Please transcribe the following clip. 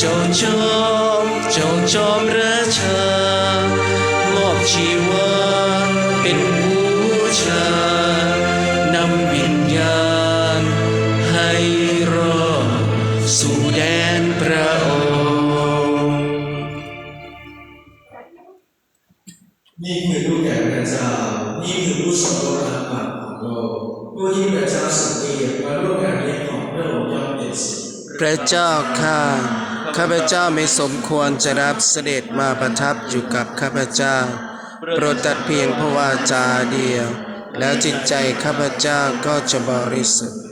เจ้าจอมเจ้าจอมราชามอบชีวาเป็นบูชานำวิญญาณ ให้รอดสู่แดนพระองค์นี่คือลูกแก่พระเจ้านี่คือผู้ทรงโลกาบัตของโลกผู้ที่พระเจ้าทรงเกียรติมาร่วมการเลี้ยงของพระองค์ย่อมเป็นสุขพระเจ้าข้า ข้าพเจ้าไม่สมควรจะรับเสด็จมาประทับอยู่กับข้าพเจ้า โปรดตัดเพียงพระวาจาเดียว แล้วจิตใจข้าพเจ้าก็จะบริสุทธิ์